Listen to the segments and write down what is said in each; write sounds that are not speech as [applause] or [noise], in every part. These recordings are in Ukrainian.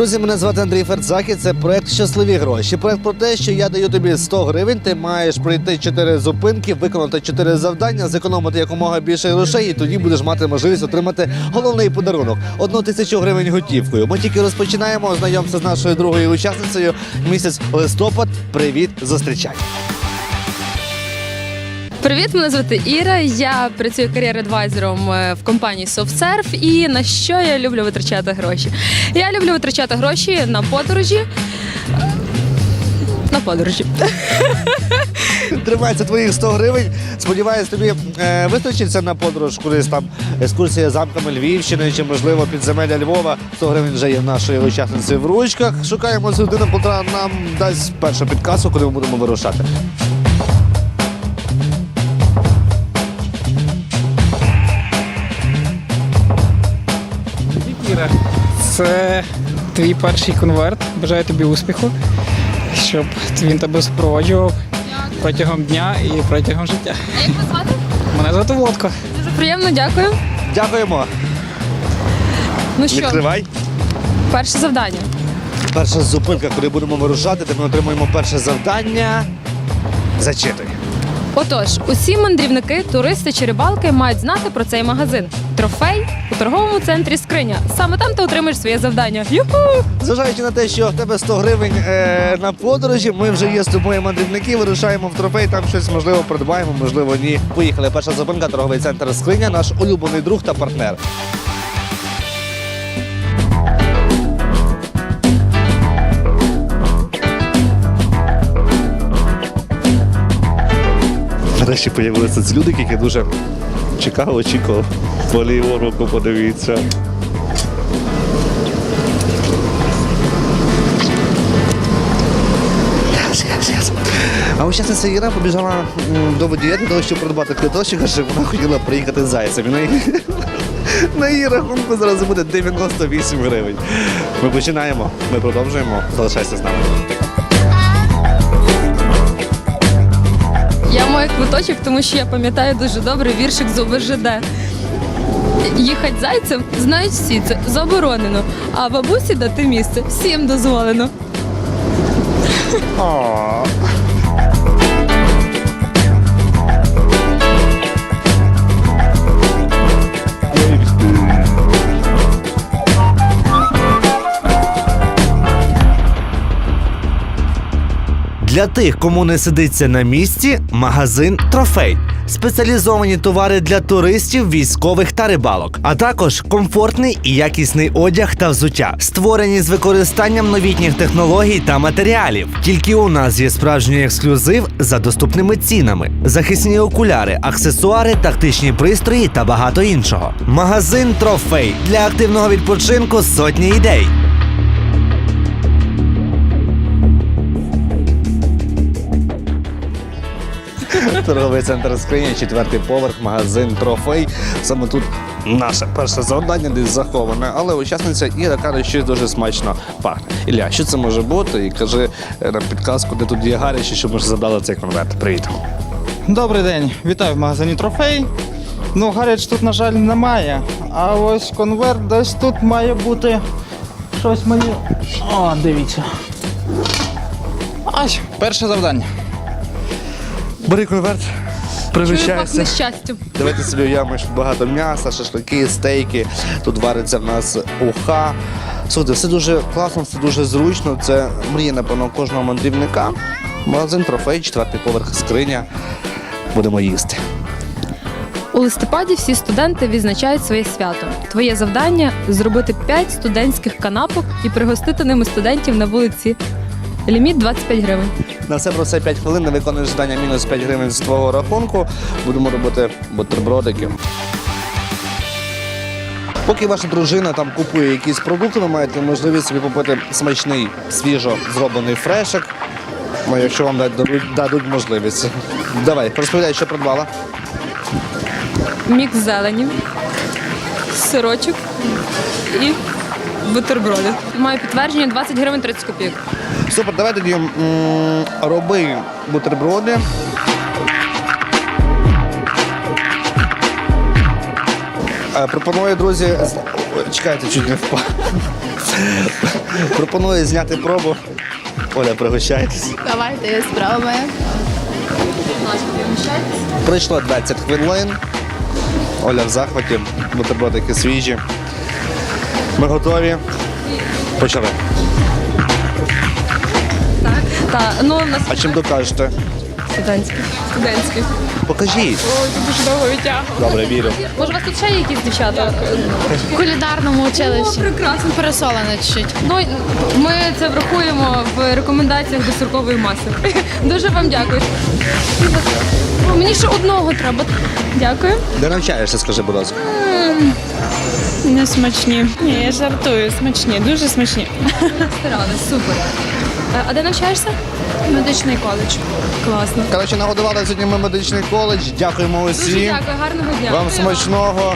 Друзі, мене звати Андрій Ферцахі. Це проект Щасливі гроші. Проект про те, що я даю тобі 100 гривень. Ти маєш пройти 4 зупинки, виконати 4 завдання, зекономити якомога більше грошей, і тоді будеш мати можливість отримати головний подарунок одну тисячу гривень готівкою. Ми тільки розпочинаємо. Знайомся з нашою другою учасницею. Місяць листопад. Привіт, зустрічай. Привіт, мене звати Іра. Я працюю кар'єр-адвайзером е, в компанії SoftServe. І на що я люблю витрачати гроші? Я люблю витрачати гроші на подорожі. На подорожі. [laughs] Тримається твоїх 100 гривень. Сподіваюсь, тобі е, вистачиться на подорож кудись там екскурсія замками Львівщини чи, можливо, підземелля Львова. 100 гривень вже є в нашої учасниці в ручках. Шукаємо людину, котра нам дасть першу підказку, куди ми будемо вирушати. Це твій перший конверт. Бажаю тобі успіху, щоб він тебе супроводжував протягом дня і протягом життя. А як вас звати? Мене звати Володко. Дуже приємно, дякую. Дякуємо. Ну що, Відкривай. перше завдання. Перша зупинка, куди будемо вирушати, де ми отримуємо перше завдання. Зачитуй. Отож, усі мандрівники, туристи чи рибалки мають знати про цей магазин. Трофей у торговому центрі скриня. Саме там ти отримаєш своє завдання. Юху! Зважаючи на те, що в тебе 100 гривень е, на подорожі, ми вже є з тобою мандрівники, вирушаємо в трофей, там щось можливо придбаємо, можливо, ні. Поїхали. Перша зупинка, торговий центр скриня, наш улюблений друг та партнер. Нарешті з'явилися ці люди, які дуже чекав, очікував. По руку подивіться. А учасниця Іра побіжала до водія для того, щоб придбати квиточок, адже вона хотіла приїхати з зайцем. На її, на її рахунку зараз буде 98 гривень. Ми починаємо, ми продовжуємо. Залишайся з нами. Я маю квиточок, тому що я пам'ятаю дуже добре віршик з ОБЖД. Їхать зайцем знають всі, це заборонено. А бабусі дати місце всім дозволено. Для тих, кому не сидиться на місці, магазин Трофей. Спеціалізовані товари для туристів, військових та рибалок, а також комфортний і якісний одяг та взуття, створені з використанням новітніх технологій та матеріалів. Тільки у нас є справжній ексклюзив за доступними цінами, захисні окуляри, аксесуари, тактичні пристрої та багато іншого. Магазин Трофей для активного відпочинку сотні ідей. Торговий центр скриня, четвертий поверх, магазин трофей. Саме тут наше перше завдання десь заховане, але учасниця Іра каже, що дуже смачно пахне. Ілля, що це може бути? І кажи е, на підказку, де тут є гарячі, щоб ми ж задали цей конверт. Привіт. Добрий день, вітаю в магазині трофей. Ну, гаряч тут, на жаль, немає. А ось конверт десь тут має бути щось мені. О, дивіться. Ось, перше завдання. Бери конверт, пригощайся. щастям. Давайте собі уявимо, що багато м'яса, шашлики, стейки. Тут вариться в нас уха. Слухайте, все дуже класно, все дуже зручно. Це мрія, напевно, кожного мандрівника. Магазин трофей, четвертий поверх скриня. Будемо їсти. У листопаді всі студенти відзначають своє свято. Твоє завдання зробити 5 студентських канапок і пригостити ними студентів на вулиці. Ліміт 25 гривень. На все про це 5 хвилин, не виконуєш завдання мінус 5 гривень з твого рахунку. Будемо робити бутербродики. Поки ваша дружина там купує якісь продукти, ви маєте можливість собі купити смачний, свіжо зроблений фрешик. Ну, якщо вам дадуть, дадуть можливість. Давай, розповідай, що придбала. Мікс зелені, сирочок і бутерброди. Маю підтвердження 20 гривень 30 копійок. Супер, давай тоді м, роби бутерброди. Е, Пропоную, друзі, з- Ой, чекайте, чуть не впав. [laughs] Пропоную зняти пробу. Оля, пригощайтесь. Давайте я спробую. Пройшло 20 хвилин. Оля в захваті, бутербродики свіжі. Ми готові. Почали. Та, ну, у нас А чим докажете? студентські. Студентські. Покажіть. Ой, тут дуже довго відтягували. Добре, вірю. Може, у вас тут ще є якісь дівчата? В кулінарному училищі. О, прекрасно. Пересолено чуть-чуть. Ну, ми це врахуємо в рекомендаціях до сиркової маси. [laughs] Дуже вам дякую. О, Мені ще одного треба. Дякую. Де навчаєшся, скажи, будь ласка. Не смачні. Ні, я жартую, смачні, дуже смачні. Старалась, супер. Е, А де навчаєшся? Медичний коледж. Класно. Коротше, нагодували сьогодні ми медичний коледж. Дякуємо Дуже усім. дякую, гарного дня. Вам смачного.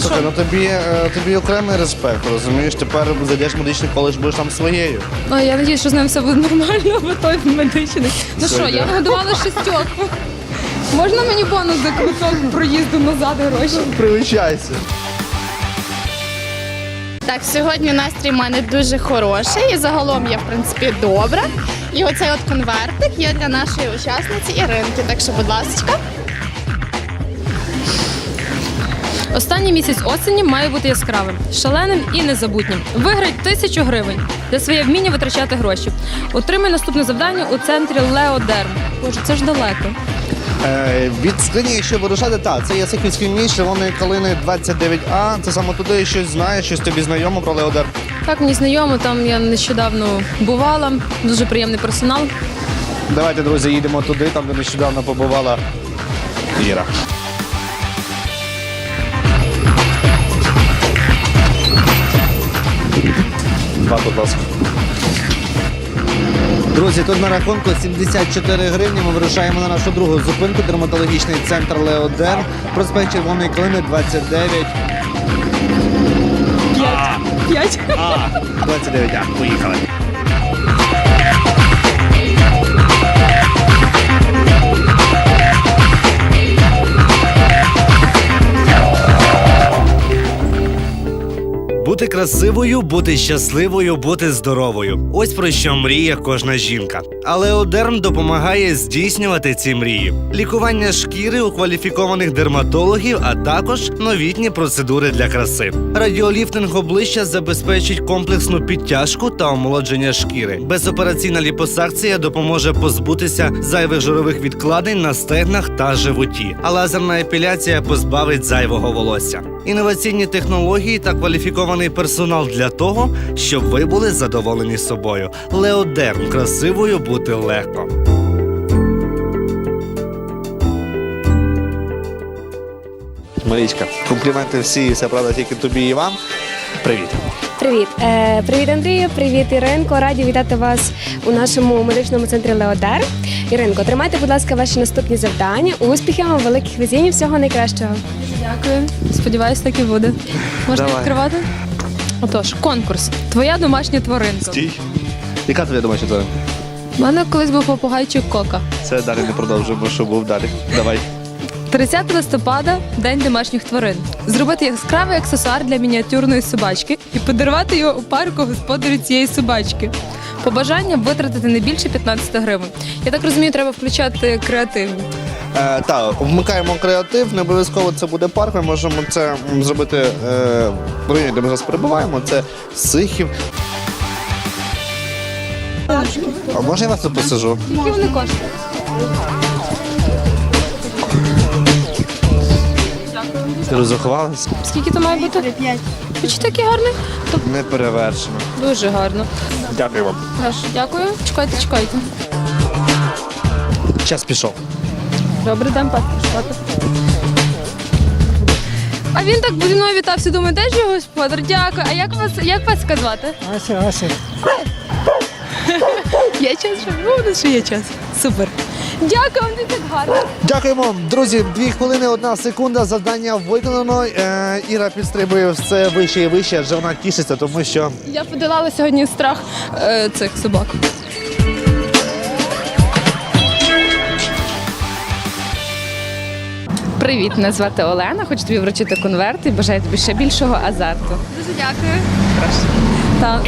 Слухай, ну тобі, е, тобі окремий респект, розумієш? Тепер зайдеш в медичний коледж, будеш там своєю. О, я надіюсь, що з ним все буде нормально, [laughs] бо той медичний. Ну Все що, йде. я нагодувала шістьох. Можна мені бонус за квиток проїзду назад гроші? Привичайся. Так, сьогодні настрій в мене дуже хороший і загалом я в принципі добра. І оцей от конвертик є для нашої учасниці Іринки. Так що, будь ласка. Останній місяць осені має бути яскравим, шаленим і незабутнім. Виграй тисячу гривень за своє вміння витрачати гроші. Отримай наступне завдання у центрі Леодерм. Боже, це ж далеко. Е, від скрині, якщо вирушати, так, це є Сихівський міст, червоної калини 29А. Це саме туди щось знаєш, щось тобі знайомо про Леодер. Так, мені знайомо, там я нещодавно бувала. Дуже приємний персонал. Давайте, друзі, їдемо туди, там де нещодавно побувала Іра. Два, будь ласка. Друзі, тут на рахунку 74 гривні. Ми вирушаємо на нашу другу зупинку. Дерматологічний центр Леодер. Проспект Червоної клини 29. П'ять. А, 29, а, поїхали. Бути красивою, бути щасливою, бути здоровою. Ось про що мріє кожна жінка. Але Одерм допомагає здійснювати ці мрії: лікування шкіри у кваліфікованих дерматологів, а також новітні процедури для краси. Радіоліфтинг обличчя забезпечить комплексну підтяжку та омолодження шкіри. Безопераційна ліпосакція допоможе позбутися зайвих жирових відкладень на стегнах та животі. А лазерна епіляція позбавить зайвого волосся. Інноваційні технології та кваліфікований персонал для того, щоб ви були задоволені собою. Леодерм красивою бути легко. Марічка, компліменти всі, і все правда тільки тобі і вам. Привіт. Привіт, е, привіт, Андрію, привіт, Іринко. Раді вітати вас у нашому медичному центрі Леодар. Іринко, тримайте, будь ласка, ваші наступні завдання. Успіхів вам, великих везінь, всього найкращого. Дякую. Сподіваюсь, так і буде. Можна Давай. відкривати? Отож, конкурс. Твоя домашня тваринка. Стій. Яка тобі думаєш, це? У мене колись був попугайчик кока. Це далі не продовжуємо, що був далі. Давай. 30 листопада день домашніх тварин. Зробити яскравий аксесуар для мініатюрної собачки і подарувати його у парку господарю цієї собачки. Побажання витратити не більше 15 гривень. Я так розумію, треба включати креативні. Е, так, вмикаємо креатив, не обов'язково це буде парк. Ми можемо це м, зробити е, в районі, де ми зараз перебуваємо. Це Сихів. А може я вас тут посажу? Які вони коштують? Ти розрахувалась? Скільки то має бути? 5. Хоч такий гарний? То Не перевершено. дуже гарно. Дякую вам. Хорошо, дякую. Чекайте, чекайте. Час пішов. Добре, дам паспорт. А він так зі мною вітався, думаю, де ж його господар? Дякую. А як вас як вас звати? Ася, Ася. Є час, що буде, що є час. Супер. Дякую вам, ви так гарно. Дякуємо, друзі. Дві хвилини, одна секунда. Завдання виконано. Е, Іра підстрибує все вище і вище, адже вона тішиться, тому що Я подолала сьогодні страх е, цих собак. Привіт, мене звати Олена. Хочу тобі вручити конверт і бажаю тобі ще більшого азарту. Дуже дякую. Так.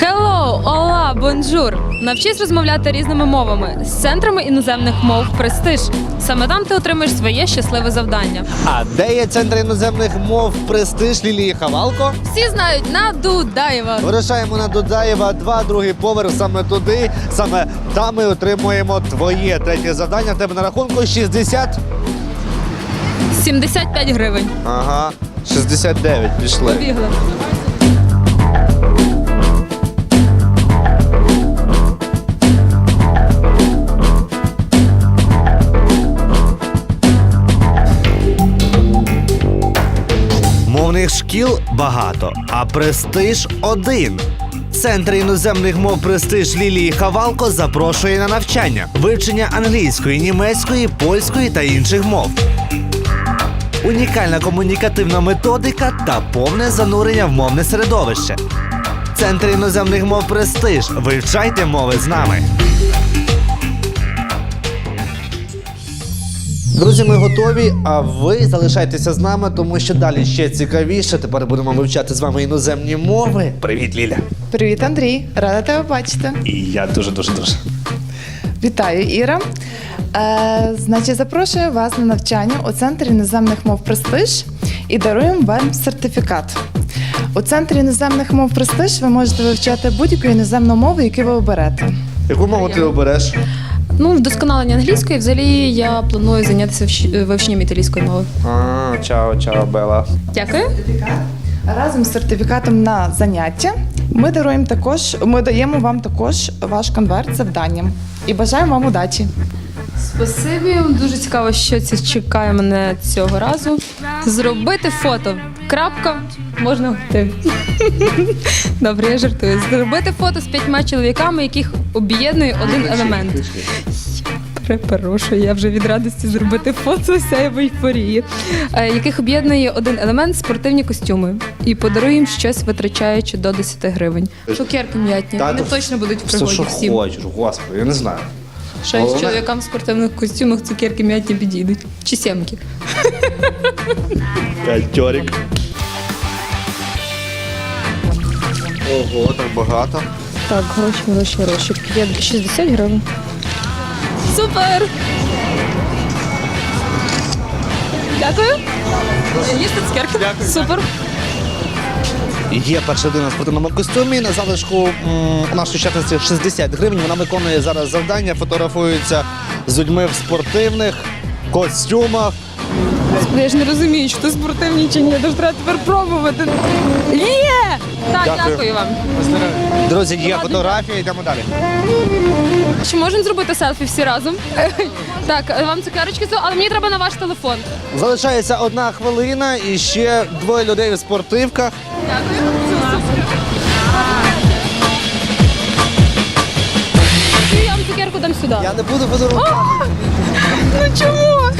Hello Бонжур. Навчись розмовляти різними мовами з центрами іноземних мов Престиж. Саме там ти отримаєш своє щасливе завдання. А де є центр іноземних мов престиж Лілії Хавалко? Всі знають на Дудаєва. Вирушаємо на Дудаєва, два другий поверх саме туди. Саме там ми отримуємо твоє третє завдання. В тебе на рахунку 60. 75 гривень. Ага, 69 пішли. Побігли. Мовних шкіл багато, а престиж один. Центр іноземних мов престиж Лілії Хавалко запрошує на навчання, вивчення англійської, німецької, польської та інших мов. Унікальна комунікативна методика та повне занурення в мовне середовище. Центр іноземних мов престиж. Вивчайте мови з нами. Друзі, ми готові. А ви залишайтеся з нами, тому що далі ще цікавіше. Тепер будемо вивчати з вами іноземні мови. Привіт, Ліля. Привіт, Андрій! Рада тебе бачити. І я дуже дуже дуже. Вітаю, Іра. Е, значить, запрошую вас на навчання у центрі іноземних мов Престиж і даруємо вам сертифікат. У центрі іноземних мов Престиж ви можете вивчати будь-яку іноземну мову, яку ви оберете. Яку мову ти обереш? Ну, вдосконалення англійської. Взагалі я планую зайнятися вщ- вивченням італійської мови. А, чао, чао, Бела. Дякую. Разом з сертифікатом на заняття ми даруємо також, ми даємо вам також ваш конверт з завданням. І бажаємо вам удачі! Спасибі. Дуже цікаво, що це чекає мене цього разу. Зробити фото. Крапка. Можна йти. [laughs] Добре, я жартую. Зробити фото з п'ятьма чоловіками, яких об'єднує один елемент. Перепрошую, я вже від радості зробити фото я ейфорії. Е, яких об'єднує один елемент спортивні костюми. І подарую їм щось, витрачаючи до 10 гривень. Цукерки м'ятні. Вони точно будуть в пригоді всім. хочеш, господи, я не знаю. Шесть Головне- чоловікам в спортивних костюмах цукерки м'ятні підійдуть. Чи сімки. П'ятьорік. Ого, так багато. Так, гроші, гроші, гроші. Є 60 гривень. Супер! Дякую. Їсти цукерки. Дякую. Супер. Є перша людина в спортивному костюмі. На залишку нашої учасниці 60 гривень. Вона виконує зараз завдання, фотографується з людьми в спортивних костюмах. Я ж не розумію, чи то спортивні чи ні. Треба тепер пробувати. Є! Так, Дякую. дякую вам. Друзі, є фотографія, йдемо далі. Чи можемо зробити селфі всі разом? [laughs] Так, вам цукерочки, але мені треба на ваш телефон. Залишається одна хвилина і ще двоє людей у спортивках. Дякую. Я вам цукерку дам сюди. Я не буду фотографувати. Ну чому?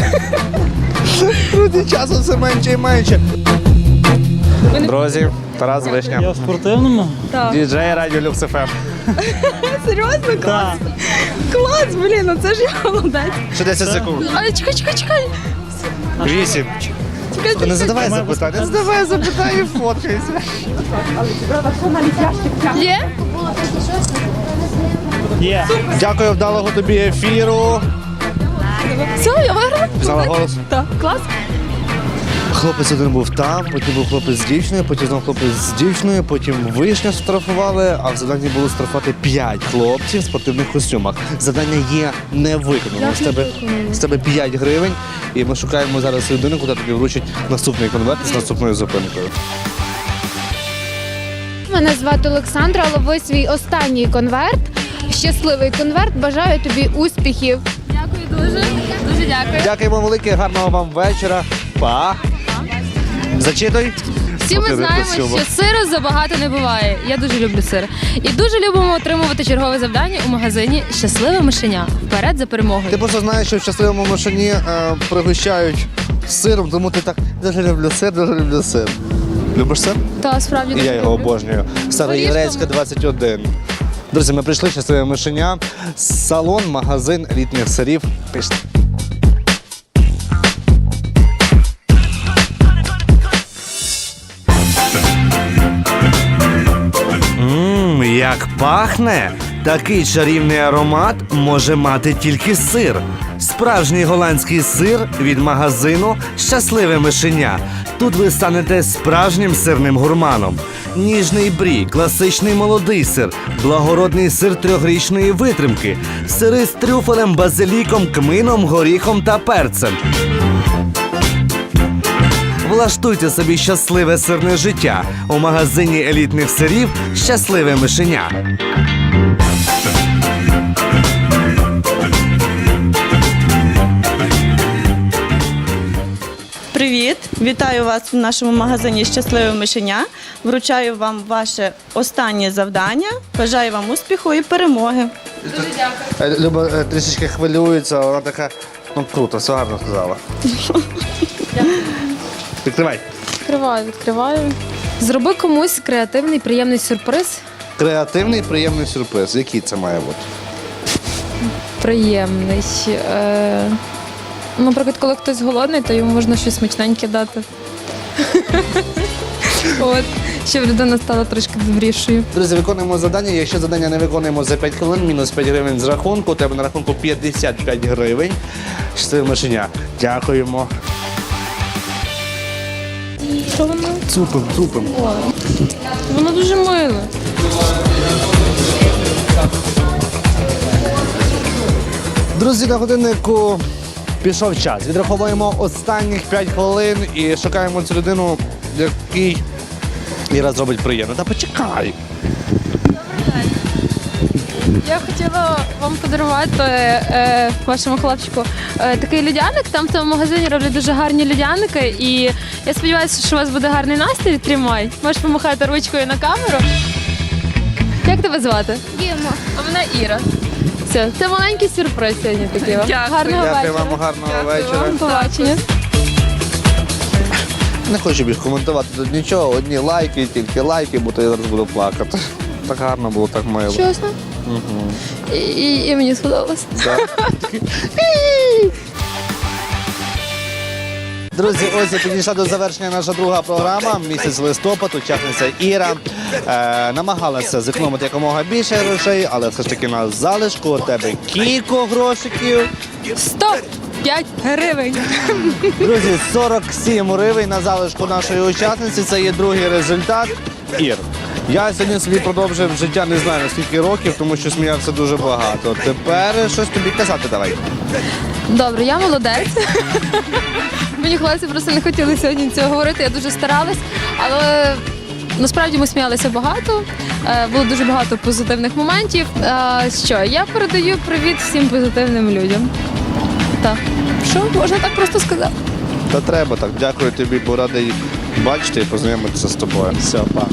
Друзі, часу все менше і менше. Друзі, Тарас Вишня. Я в спортивному? Діджей Радіо Люкс ФМ. [laughs] Серйозно? Клас? Клас, блін, ну це ж я молодець. Ще 10 секунд. Але чекай, чекай, чекай. Вісім. Чекай, Не задавай запитання, не задавай запитання, фоткайся. Є? Є. Дякую, вдалого тобі ефіру. Все, я виграла? Пізнала голос? Так, клас. Хлопець один був там, потім був хлопець з дівчиною, потім знову хлопець з дівчиною, потім вишня штрафували, а в заданні було штрафувати 5 хлопців в спортивних костюмах. Завдання є не виконано. З тебе, з тебе 5 гривень, і ми шукаємо зараз людину, куди тобі вручать наступний конверт з наступною зупинкою. Мене звати Олександра, але ви свій останній конверт. Щасливий конверт. Бажаю тобі успіхів. Дякую дуже. Дуже дякую. Дякуємо велике, гарного вам вечора. Па! Зачитуй. Всі ми знаємо, що сиру забагато не буває. Я дуже люблю сир. І дуже любимо отримувати чергове завдання у магазині Щасливе мишеня. Вперед за перемогою. Ти просто знаєш, що в щасливому машині е, пригощають сиром, тому ти так дуже люблю сир, дуже люблю сир. Любиш сир? Та справді дуже я його люблю. обожнюю. Староєврейська 21. Друзі, ми прийшли щасливе мишеня. Салон, магазин літніх сирів. Пішли. Як пахне! Такий чарівний аромат може мати тільки сир. Справжній голландський сир від магазину Щасливе мишеня. Тут ви станете справжнім сирним гурманом. Ніжний брі, класичний молодий сир, благородний сир трьохрічної витримки, сири з трюфелем, базиліком, кмином, горіхом та перцем. Влаштуйте собі щасливе сирне життя у магазині елітних сирів Щасливе мишеня. Привіт! Вітаю вас в нашому магазині Щасливе мишеня. Вручаю вам ваше останнє завдання. Бажаю вам успіху і перемоги. Е, Люба е, трішечки хвилюється, вона така, ну круто, все гарно сказала. [laughs] Відкривай. Відкриваю, відкриваю. Зроби комусь креативний, приємний сюрприз. Креативний, приємний сюрприз. Який це має бути? Приємний. Е... Наприклад, коли хтось голодний, то йому можна щось смачненьке дати. [laughs] От, щоб людина стала трошки добрішою. Друзі, виконуємо завдання. Якщо завдання не виконуємо за 5 хвилин, мінус 5 гривень з рахунку. У тебе на рахунку 55 гривень. Щасливе мишеня. Дякуємо. Що воно? Цупим, цупим. Воно дуже миле. Друзі, на годиннику пішов час. Відраховуємо останніх 5 хвилин і шукаємо цю людину, який Іра зробить приємно. Та почекай. Я хотіла вам подарувати е, вашому хлопчику е, такий людяник. Там в тому магазині роблять дуже гарні людяники. І я сподіваюся, що у вас буде гарний настрій. Тримай. Можеш помахати ручкою на камеру. Як тебе звати? Діма. А мене Іра. Все, це маленький сюрприз сьогодні такий вам. Гарного Дякую вечора. вам, гарного вечора. Вам побачення. Не хочу більш коментувати тут нічого. Одні лайки, тільки лайки, бо то я зараз буду плакати. Так гарно було, так мило. Чесно? І, і, і мені сподобалось. [laughs] Друзі, ось підійшла до завершення наша друга програма. Місяць листопад, учасниця Іра е, намагалася зекономити якомога більше грошей, але все ж таки на залишку у тебе кілька грошиків. 105 гривень. Друзі, 47 гривень на залишку нашої учасниці. Це є другий результат. Ір. Я сьогодні собі продовжив життя не знаю на скільки років, тому що сміявся дуже багато. Тепер щось тобі казати давай. Добре, я молодець. [laughs] Мені хлопці просто не хотіли сьогодні цього говорити. Я дуже старалась, але насправді ми сміялися багато. Е, Було дуже багато позитивних моментів. Е, Що я передаю привіт всім позитивним людям. Так, що можна так просто сказати? Та треба так. Дякую тобі, бо радий бачити і познайомитися з тобою. Все, па.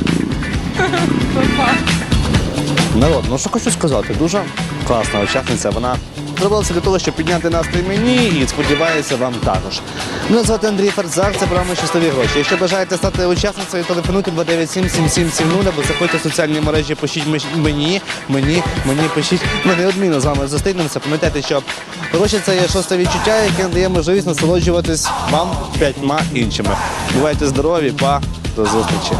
Народ, ну що хочу сказати, дуже класна учасниця. Вона зробила для того, щоб підняти настрій мені і сподіваюся, вам також. Мене звати Андрій Ферзак, це програма щасливі гроші. Якщо бажаєте стати учасницею, телефонуйте 297-7770 або заходьте в соціальні мережі, пишіть мені, мені, мені пишіть. Ми неодмінно з вами зустрінемося. Пам'ятайте, що гроші це є шосте відчуття, яке надає можливість насолоджуватись вам п'ятьма іншими. Бувайте здорові, па, до зустрічі.